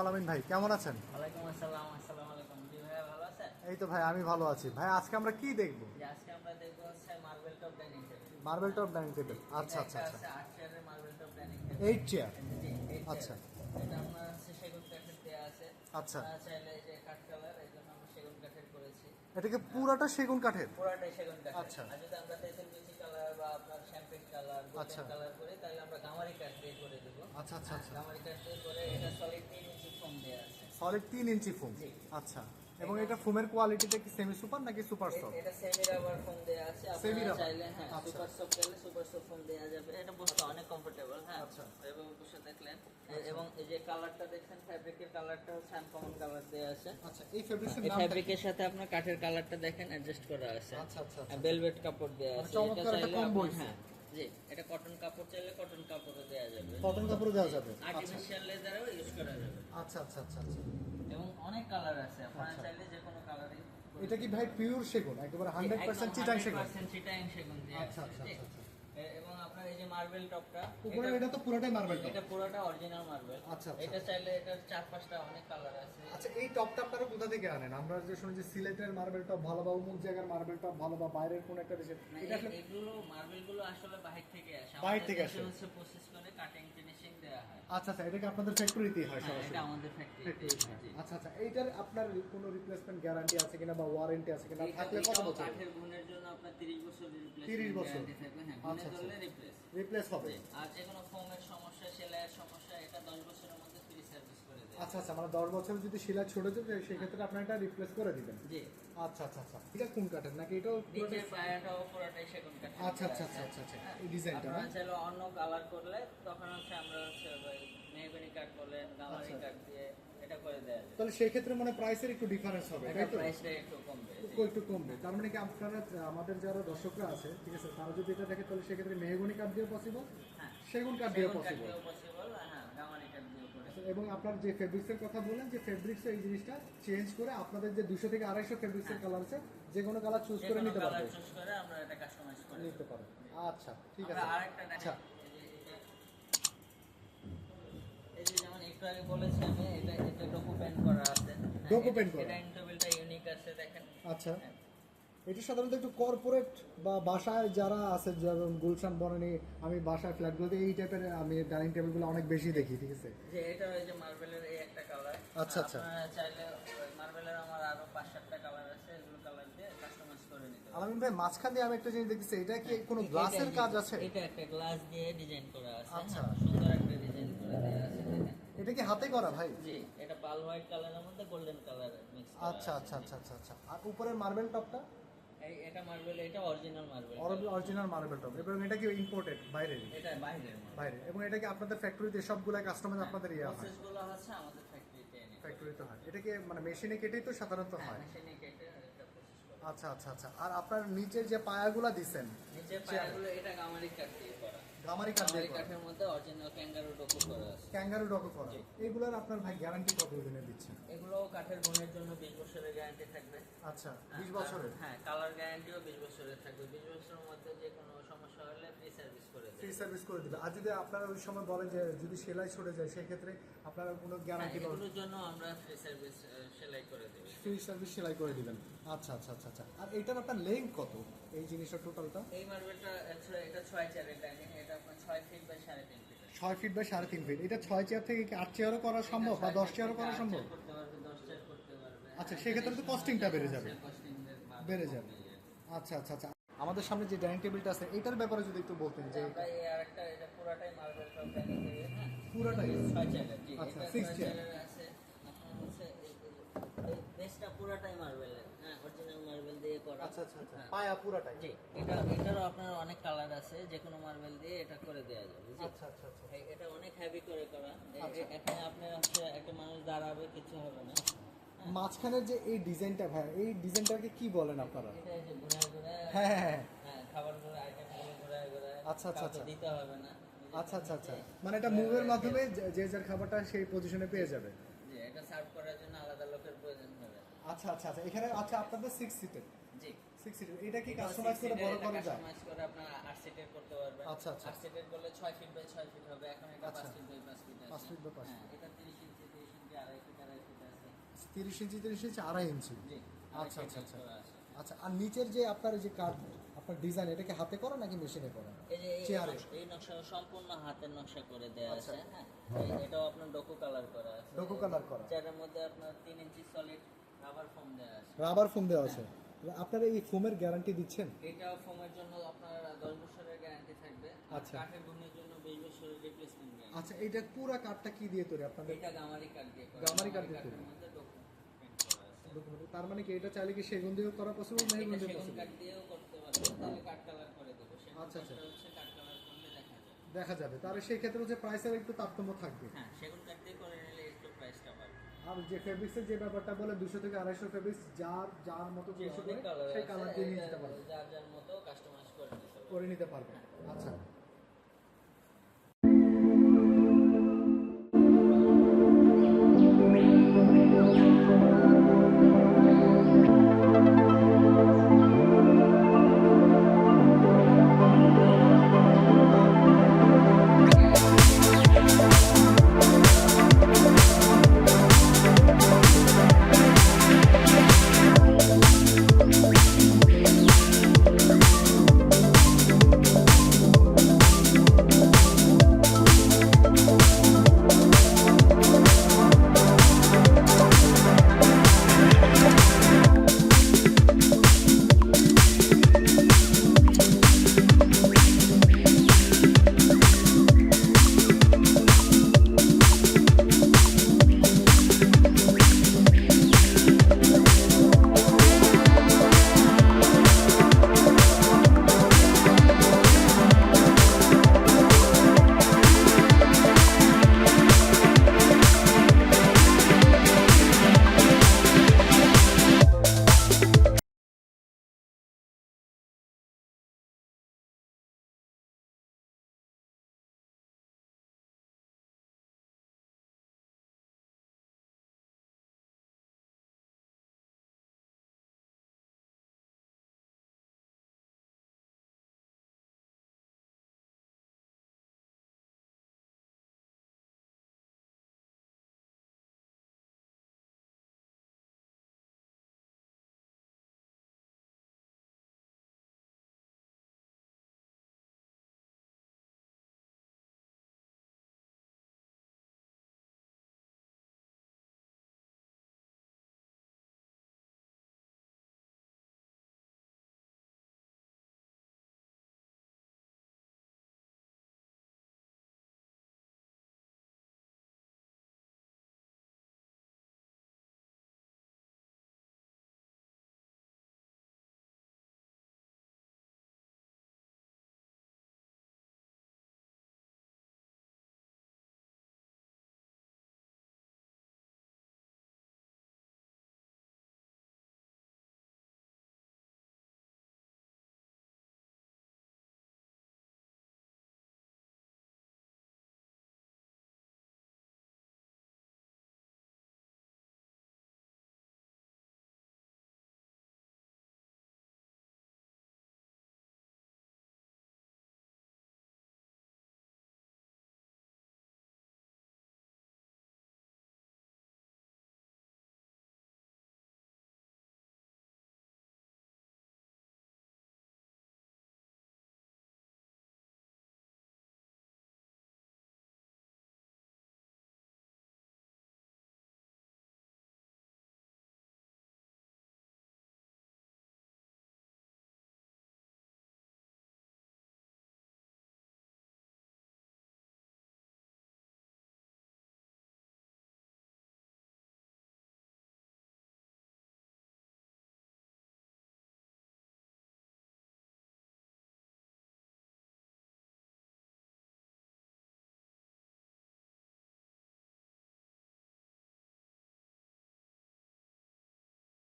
আলামিন ভাই কেমন আছেন? ওয়ালাইকুম আসসালাম আসসালামু আলাইকুম। জি ভাইয়া ভালো আছেন? এই তো ভাই আমি ভালো আছি। ভাই আজকে আমরা কি দেখব? আজকে আমরা দেখব হচ্ছে marble top dining table marble top dining table আচ্ছা আচ্ছা আচ্ছা। আছে চেয়ারের marble top dining table eight chair জি আচ্ছা। এটা আপনার হচ্ছে সেগুন কাঠের দেয়া আছে। আচ্ছা। চাইলে যে কাঠ কালার এই জন্য আমরা সেগুন কাঠের করেছি। এটাকে পুরাটা সেগুন কাঠের? পুরাটা সেগুন কাঠের। আচ্ছা। আর যদি আমরা তেঁতুল বিচি কালার বা আপনার শ্যাম্পেন কালার আচ্ছা। গোল্ডেন কালার করি তাহলে আমরা গামারি কাঠ দিয়ে করে দেব। আচ্ছা আচ্ছা আচ্ছা। গামারি কাঠ দিয়ে করে এটা সলিড 3 ইঞ্চি ফোম দেয়া আছে। সলিড 3 ইঞ্চি ফোম জি। আচ্ছা। এবং এটা ফোমের কোয়ালিটিটা কি সেমি সুপার নাকি সুপার সফট এটা সেমি রাবার ফোম দেয়া আছে আপনারা চাইলে হ্যাঁ আচ্ছা। সুপার সফট চাইলে সুপার সফট ফোম দেয়া যাবে। এটা বসতে অনেক কমফোর্টেবল হ্যাঁ। আচ্ছা। এবং বসে দেখলেন। এবং এই যে কালারটা দেখছেন ফ্যাব্রিকের কালারটা হচ্ছে আনকমন কালার দেয়া আছে। আচ্ছা এই নামটা কি? ফ্যাব্রিকের সাথে আপনার কাঠের কালারটা দেখেন অ্যাডজাস্ট করা আছে। আচ্ছা আচ্ছা আচ্ছা। ভেলভেট কাপড় দেয়া মানে আছে চমৎকার একটা চাইলে আপনি- হ্যাঁ। জি এটা কটন কাপড় চাইলে কটন কাপড়ও দেয়া যাবে। কটন কাপড় দেওয়া যাবে। আচ্ছা। আর্টিফিশিয়াল লেদারও ইউজ করা যাবে। আচ্ছা আচ্ছা আচ্ছা আচ্ছা। এবং অনেক কালার আছে। আপনারা। চাইলে যে কোনো কালারই এটা কি ভাই পিওর সেগুন? একেবারে হান্ড্রেড পার্সেন্ট চিটাং সেগুন। চিটাং সেগুন আচ্ছা, আচ্ছা, আচ্ছা, আচ্ছা। এবং মার্বেল টপটা। উপরে এটা- তো পুরোটাই মার্বেল এটা পুরোটা অরিজিনাল মার্বেল আচ্ছা, আচ্ছা। এটা চাইলে এটা চার পাঁচটা অনেক কালার আছে। আচ্ছা এই টপটা আপনারা কোথা থেকে আনেন? আমরা যে শুনি যে সিলেটের মার্বেল টপ ভালো বা অমুক জায়গার মার্বেল টপ ভালো বা বাইরের কোন একটা আসলে এগুলো মার্বেলগুলো আসলে বাহির থেকে আসে। বাহির থেকে আসে। প্রসেস করে কাটিং হয় আচ্ছা আচ্ছা এটা কি আপনাদের ফ্যাক্টরিতেই হয় হ্যাঁ, সরাসরি? এটা আমাদের ফ্যাক্টরিতেই হয়। আচ্ছা আচ্ছা এইটার আপনার কোনো রিপ্লেসমেন্ট গ্যারান্টি আছে কিনা বা ওয়ারেন্টি আছে কিনা? থাকলে কত বছর কাঠের গুণের জন্য আপনার 30 বছর রিপ্লেস 30 বছর? হ্যাঁ আচ্ছা, আচ্ছা। রিপ্লেস হবে। আর যে কোনো ফোমের সমস্যা সেলাইয়ের সমস্যা এটা 10 বছরের মধ্যে ফ্রি সার্ভিস করে দেয় আচ্ছা আচ্ছা মানে দশ বছর যদি শিলা ছোট যায় সেই ক্ষেত্রে আপনার এটা রিপ্লেস করে দিবেন। জি। আচ্ছা আচ্ছা আচ্ছা এটা কোন কাঠের নাকি এটাও নিচের পায়াটাও পুরোটাই সেগুন কাঠ আচ্ছা আচ্ছা আচ্ছা আচ্ছা আচ্ছা। এই ডিজাইনটা না চাইলে অন্য কালার করলে তখন হচ্ছে আমরা হচ্ছে ওই মেহগনি কাঠ বলেন গামারি আচ্ছা। কাঠ দিয়ে এটা করে দেওয়া যায়। তাহলে সেই ক্ষেত্রে মানে প্রাইসের একটু ডিফারেন্স হবে তাই তো? প্রাইসটা একটু কমবে একটু- কমবে। তার মানে কি আপনারা আমাদের যারা দর্শকরা আছে ঠিক আছে তারা যদি এটা দেখে তাহলে সেক্ষেত্রে মেহগনি কাঠ দিয়ে পসিবল হ্যাঁ। সেগুন কাঠ দিয়ে পসিবল হ্যাঁ গামারি কাঠ দিয়েও করে এবং আপনার যে ফেব্রিক্সের কথা বললেন যে ফেব্রিক্স এই জিনিসটা চেঞ্জ করে আপনাদের যে দুশো থেকে আড়াইশো ফেব্রিক্সের কালার আছে যে কোনো কালার চুজ করে নিতে করে নিতে পারেন আচ্ছা ঠিক আমরা আছে। আরেকটা আচ্ছা। একটু আগে বলেছি আমি এটা এটা ডোকো পেন করা আছে। ডোকো এটা- পেন করা। এটা ইউনিক আছে দেখেন। আচ্ছা। হ্যাঁ। এটা সাধারণত একটু কর্পোরেট বা বাসায় যারা আছে যেমন গুলশান বনানি আমি বাসায় ফ্ল্যাটগুলোতে এই টাইপের আমি ডাইনিং টেবিলগুলো অনেক বেশি দেখি ঠিক আছে? যে এটা ওই যে মার্বেলের এই একটা কালার আচ্ছা, আচ্ছা। আপনারা চাইলে মার্বেলের আমার আরও পাঁচ সাতটা কালার আছে এগুলো কালার দিয়ে কাস্টমাইজ করে নিতে আলামিন ভাই মাঝখান দিয়ে আমি একটা জিনিস দেখতেছি এটা কি কোনো গ্লাসের কাজ আছে? এটা একটা গ্লাস দিয়ে ডিজাইন করা আছে আচ্ছা। হ্যাঁ, সুন্দর একটা ডিজাইন করে দেওয়া আছে এটা কি হাতে করা ভাই? জি এটা পাল হোয়াইট কালারের মধ্যে গোল্ডেন কালার মিক্স আচ্ছা আচ্ছা আচ্ছা আচ্ছা আচ্ছা। আর উপরের মার্বেল টপটা? এটা মার্বেল এটা original marble original marble top এবং এটা কি ইম্পোর্টেড এটা বাইরে এবং এটা কি আপনাদের ফ্যাক্টরিতে সবগুলো কাস্টমার আপনাদের ইয়ে হয়? প্রসেসগুলো আমাদের ফ্যাক্টরিতে ফ্যাক্টরিতে হয়। এটা কি মানে মেশিনে কেটেই তো সাধারণত হ্যাঁ হয়? মেশিনে কেটে আচ্ছা আচ্ছা আচ্ছা। আর আপনার নিচের যে পায়াগুলা দিছেন নিচে পায়াগুলো এটা গামারি কাঠ দিয়ে করা গামারি কাঠের মধ্যে অরিজিনাল ক্যাঙ্গারু ডোকো করা আছে। ক্যাঙ্গারু ডকো করা। এইগুলোর আপনার ভাই গ্যারান্টি কত দিনে দিচ্ছেন? এগুলো কাঠের গুণের জন্য বিশ বছরের গ্যারান্টি থাকবে। আচ্ছা বিশ বছরের? হ্যাঁ কালার গ্যারান্টিও বিশ বছরের থাকবে। বিশ বছরের মধ্যে যে কোনো সমস্যা হলে ফ্রি সার্ভিস করে ফ্রি সার্ভিস করে দিবে। আর যদি আপনারা ওই সময় বলেন যে যদি সেলাই ছড়ে যায় সেই ক্ষেত্রে আপনারা কোনো হ্যাঁ, গ্যারান্টি পাবেন? এগুলোর জন্য আমরা ফ্রি সার্ভিস সেলাই করে দেবো। ফ্রি সার্ভিস সেলাই করে দিবেন। আচ্ছা আচ্ছা আচ্ছা আচ্ছা। আর এটার আপনার লেন্থ কত? এই জিনিসটা টোটালটা এই মার্বেলটা actually এটা ছয় চারের ডাইনিং এটা আপনার ছয় ফিট বাই সাড়ে তিন ফিট ছয় ফিট বাই সাড়ে তিন ফিট এটা ছয় চেয়ার থেকে কি আট চেয়ারও করা সম্ভব বা দশ চেয়ারও করা সম্ভব? চেয়ার আচ্ছা, সেক্ষেত্রে তো costing-টা বেড়ে যাবে। বেড়ে যাবে। আচ্ছা আচ্ছা আচ্ছা। আমাদের সামনে যে ডাইনিং টেবিলটা আছে এটার ব্যাপারে যদি একটু বলতেন যে পুরাটাই মার্বেল হ্যাঁ? পুরোটাই? ছয় চেয়ারের জি আচ্ছা, এটা six ছয় chair। চেয়ারের আছে আপনার হচ্ছে এই- এই- এই বেসটা পুরাটাই মার্বেলের হ্যাঁ অরিজিনাল মার্বেল দিয়ে করা। আচ্ছা আচ্ছা আচ্ছা। হ্যাঁ। পায়া পুরাটাই। জি এটা এটারও আপনার অনেক কালার আছে যে কোনো মার্বেল দিয়ে এটা করে দেওয়া যাবে আচ্ছা আচ্ছা আচ্ছা। এটা অনেক হেভি করে করা। এখানে আপনার হচ্ছে একটা মানুষ দাঁড়াবে কিছু হবে না। মাঝখানের যে এই ডিজাইনটা ভাই এই ডিজাইনটাকে কি বলেন আপনারা? হ্যাঁ হ্যাঁ হ্যাঁ। হ্যাঁ আচ্ছা, আচ্ছা, আচ্ছা। দিতে হবে না। আচ্ছা আচ্ছা আচ্ছা। মানে এটা মুভের মাধ্যমে যে- যার খাবারটা সেই পজিশনে পেয়ে যাবে। এটা সার্ভ করার জন্য আলাদা লোকের প্রয়োজন হবে। আচ্ছা আচ্ছা আচ্ছা। এখানে আচ্ছা আপনাদের সিক্স সিটের জি। সিক্স সিটের এটা কি কাস্টমাইজ করে বড় করা যায়? কাস্টমাইজ করে আপনার আট সিটের করতে পারবেন। আচ্ছা, আচ্ছা। আট সিটের করলে ছয় ফিট বাই ছয় ফিট হবে। এখন এটা আচ্ছা। ফিট বাই পাঁচ ফিট পাঁচ আছে। feet by পাঁচ হ্যাঁ এটা তিরিশ ইঞ্চি তিরিশ ইঞ্চি আড়াই তিরিশ ইঞ্চি তিরিশ ইঞ্চি আড়াই ইঞ্চি জি আচ্ছা, আচ্ছা, আচ্ছা। আচ্ছা আর নিচের যে আপনার যে কাঠ আপনার ডিজাইন এটাকে হাতে করা নাকি মেশিনে করা? এই চেয়ারে নকশা- এই নকশা সম্পূর্ণ হাতের নকশা করে দেওয়া। আছে হ্যাঁ? এটাও আপনার ডোকো কালার করা আছে। ডোকো কালার করা। যেটার মধ্যে আপনার তিন ইঞ্চি সলিড রাবার ফোম দেওয়া আছে। রাবার ফোম দেওয়া আছে। আপনারা এই ফোমের গ্যারান্টি দিচ্ছেন? এটাও ফোমের জন্য আপনার দশ বছরের গ্যারান্টি থাকবে। আচ্ছা। কাঠের গুণের জন্য বিশ বছরের রিপ্লেসমেন্ট গ্যারান্টি আচ্ছা এইটা পুরো কাঠটা কি দিয়ে তৈরি আপনাদের? এটা গামারি কাঠ দিয়ে গামারি কাঠ দিয়ে তৈরি। তার মানে কি এটা চাইলে কি সেগুন দিয়েও করা পসিবল এটা দিয়ে সেগুন পসিবল কাঠ দিয়েও করতে পারবেন তাহলে কাঠ কালার করে দেবো। আচ্ছা, আচ্ছা। হচ্ছে কাঠ কালার করলে দেখা যায় দেখা যাবে। তার সেই ক্ষেত্রে হচ্ছে প্রাইসের একটু তারতম্য থাকবে। হ্যাঁ সেগুন কাঠ দিয়ে করে নিলে একটু প্রাইসটা বাড়বে আর যে ফেব্রিক্সের যে ব্যাপারটা বলে দুশো থেকে আড়াইশো ফেব্রিক্স যার যার মতো সেই কালার দিয়ে নিতে পারবে। যার যার মতো কাস্টমাইজ করে নিতে পারবে। আচ্ছা।